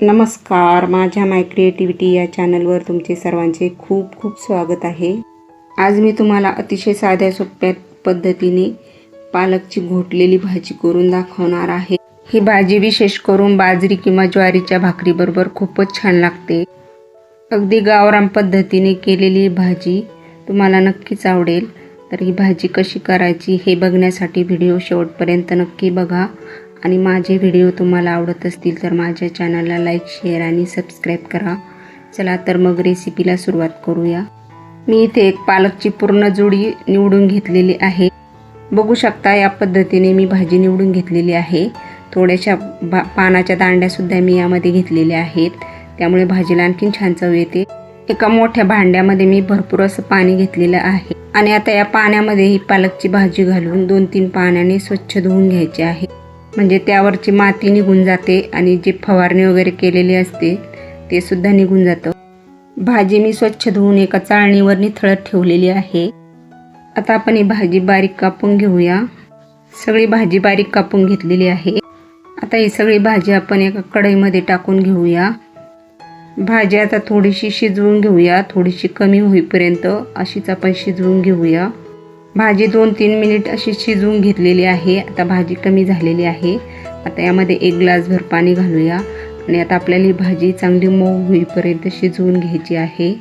नमस्कार. माझ्या माय क्रिएटिव्हिटी या चॅनलवर तुमचे सर्वांचे खूप खूप स्वागत आहे. आज मी तुम्हाला अतिशय साध्या सोप्या पद्धतीने पालकची घोटलेली भाजी करून दाखवणार आहे. ही भाजी विशेष करून बाजरी किंवा ज्वारीच्या भाकरीबरोबर खूपच छान लागते. अगदी गावरान पद्धतीने केलेली भाजी तुम्हाला नक्कीच आवडेल. तर ही भाजी कशी करायची हे बघण्यासाठी व्हिडिओ शेवटपर्यंत नक्की बघा. आणि माझे व्हिडिओ तुम्हाला आवडत असतील तर माझ्या चॅनलला लाईक शेअर आणि सबस्क्राईब करा. चला तर मग रेसिपीला सुरुवात करूया. मी इथे एक पालकची पूर्ण जोडी निवडून घेतलेली आहे. बघू शकता या पद्धतीने मी भाजी निवडून घेतलेली आहे. थोड्याशा भा पानाच्या दांड्यासुद्धा मी यामध्ये घेतलेल्या आहेत. त्यामुळे भाजीला आणखीन छान चव येते. एका मोठ्या भांड्यामध्ये मी भरपूर असं पाणी घेतलेलं आहे. आणि आता या पाण्यामध्ये ही पालकची भाजी घालून दोन तीन पाण्याने स्वच्छ धुवून घ्यायचे आहे. म्हणजे त्यावरची माती निघून जाते आणि जी फवारणी वगैरे केलेली असते ते सुद्धा निघून जातं. भाजी मी स्वच्छ धुवून एका चाळणीवर निथळत ठेवलेली आहे. आता आपण ही भाजी बारीक कापून घेऊया. सगळी भाजी बारीक कापून घेतलेली आहे. आता ही सगळी भाजी आपण एका कढईमध्ये टाकून घेऊया. भाजी आता थोडीशी शिजवून घेऊया. थोडीशी कमी होईपर्यंत अशीच आपण शिजवून घेऊया. भाजी दोन तीन मिनिट अशी शिजवून घेतलेली आहे. आता भाजी कमी झालेली आहे. आता यामध्ये एक ग्लासभर पाणी घालूया. आणि आता आपल्याला ही भाजी चांगली मऊ होईपर्यंत शिजवून घ्यायची आहे.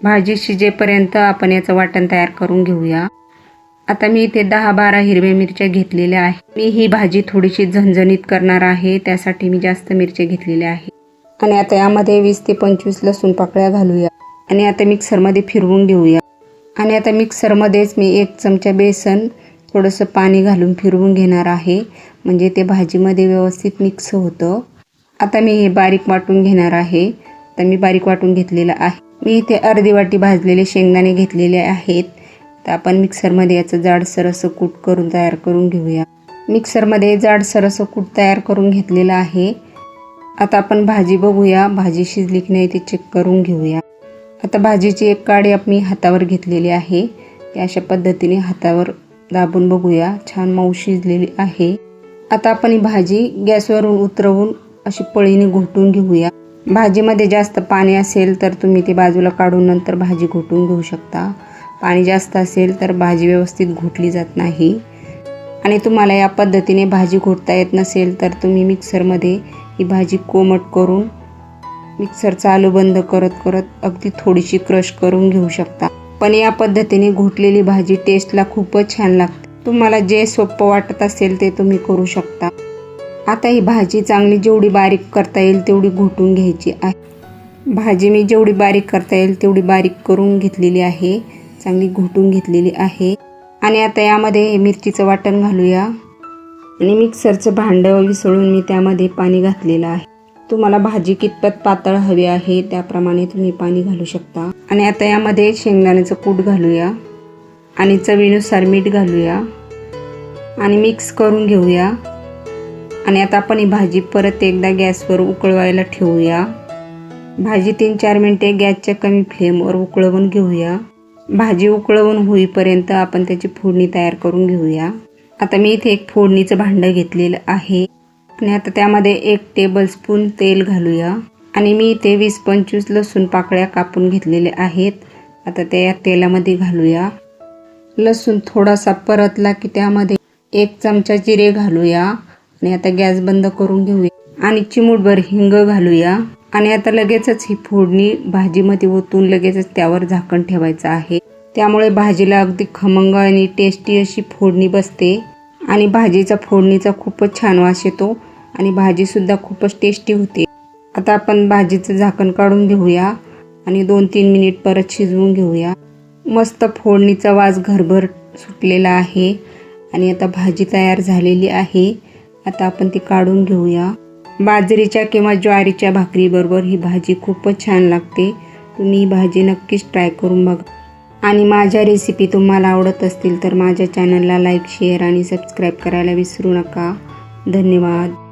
भाजी शिजेपर्यंत आपण याचं वाटण तयार करून घेऊया. आता मी इथे दहा बारा हिरव्या मिरच्या घेतलेल्या आहे मी ही भाजी थोडीशी झणझणीत करणार आहे. त्यासाठी मी जास्त मिरच्या घेतलेल्या आहे आणि आता यामध्ये वीस ते पंचवीस लसूण पाकळ्या घालूया. आणि आता मिक्सरमध्ये फिरवून घेऊया. आणि आता मिक्सरमध्येच मी एक चमचा बेसन थोडंसं पाणी घालून फिरवून घेणार आहे. म्हणजे ते भाजीमध्ये व्यवस्थित मिक्स होतं. आता मी हे बारीक वाटून घेणार आहे. तर मी बारीक वाटून घेतलेलं आहे. मी इथे अर्धी वाटी भाजलेले शेंगदाणे घेतलेले आहेत. तर आपण मिक्सरमध्ये याचं जाडसर असं कूट करून तयार करून घेऊया. मिक्सरमध्ये जाडसर असं कूट तयार करून घेतलेलं आहे. आता आपण भाजी बघूया. भाजी शिजली की नाही ते चेक करून घेऊया. आता भाजीची एक काडी मी हातावर घेतलेली आहे. ती अशा पद्धतीने हातावर दाबून बघूया. छान मऊ शिजलेली आहे. आता आपण ही भाजी गॅसवरून उतरवून अशी पळीने घोटून घेऊया. भाजीमध्ये जास्त पाणी असेल तर तुम्ही ती बाजूला काढून नंतर भाजी घोटून घेऊ शकता. पाणी जास्त असेल तर भाजी व्यवस्थित घोटली जात नाही. आणि तुम्हाला या पद्धतीने भाजी घोटता येत नसेल तर तुम्ही मिक्सरमध्ये ही भाजी कोमट करून मिक्सर चालू बंद करत करत अगदी थोडीशी क्रश करून घेऊ शकता. पण या पद्धतीने घोटलेली भाजी टेस्टला खूपच छान लागते. तुम्हाला जे सोपं वाटत असेल ते तुम्ही करू शकता. आता ही भाजी चांगली जेवढी बारीक करता येईल तेवढी घोटून घ्यायची आहे. भाजी मी जेवढी बारीक करता येईल तेवढी बारीक करून घेतलेली आहे. चांगली घोटून घेतलेली आहे. आणि आता यामध्ये मिरचीचं वाटण घालूया. आणि मिक्सरचं भांडं विसळून मी त्यामध्ये पाणी घातलेलं आहे. तुम्हाला भाजी कितपत पातळ हवी आहे त्याप्रमाणे तुम्ही पाणी घालू शकता. आणि आता यामध्ये शेंगदाण्याचं कूट घालूया. आणि चवीनुसार मीठ घालूया. आणि मिक्स करून घेऊया. आणि आता आपण ही भाजी परत एकदा गॅसवर उकळवायला ठेवूया. भाजी तीन चार मिनटे गॅसच्या कमी फ्लेमवर उकळवून घेऊया. भाजी उकळवून होईपर्यंत आपण त्याची फोडणी तयार करून घेऊया. आता मी इथे एक फोडणीचं भांडं घेतलेलं आहे. आणि आता त्यामध्ये एक टेबलस्पून तेल घालूया. आणि मी इथे वीस पंचवीस लसूण पाकळ्या कापून घेतलेल्या आहेत. आता त्या या तेलामध्ये घालूया. लसूण थोडासा परतला की त्यामध्ये एक चमचा जिरे घालूया. आणि आता गॅस बंद करून घेऊया. आणि चिमूटभर हिंग घालूया. आणि आता लगेचच ही फोडणी भाजीमध्ये ओतून लगेचच त्यावर झाकण ठेवायचं आहे. त्यामुळे भाजीला अगदी खमंग आणि टेस्टी अशी फोडणी बसते. आणि भाजीचा फोडणीचा खूपच छान वास येतो. आणि भाजीसुद्धा खूपच टेस्टी होते. आता आपण भाजीचं झाकण काढून घेऊया आणि दोन तीन मिनिट परत शिजवून घेऊया. मस्त फोडणीचा वास घरभर सुटलेला आहे आणि आता भाजी तयार झालेली आहे. आता आपण ती काढून घेऊया. बाजरीच्या किंवा ज्वारीच्या भाकरीबरोबर ही भाजी खूपच छान लागते. तुम्ही ही भाजी नक्कीच ट्राय करून बघा. आणि माझ्या रेसिपी तुम्हाला आवडत असतील तर माझ्या चॅनलला लाईक शेअर आणि सबस्क्राईब करायला विसरू नका. धन्यवाद.